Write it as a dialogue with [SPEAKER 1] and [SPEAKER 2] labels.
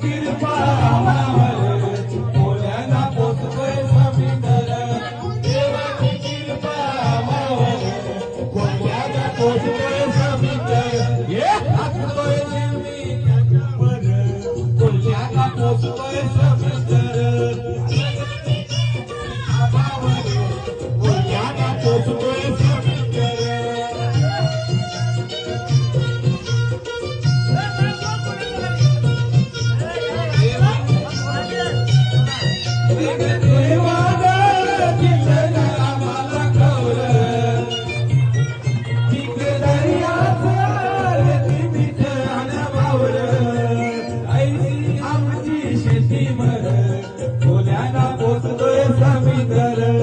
[SPEAKER 1] kirpa na Bhimar भोल्याला पोचतोय समीधर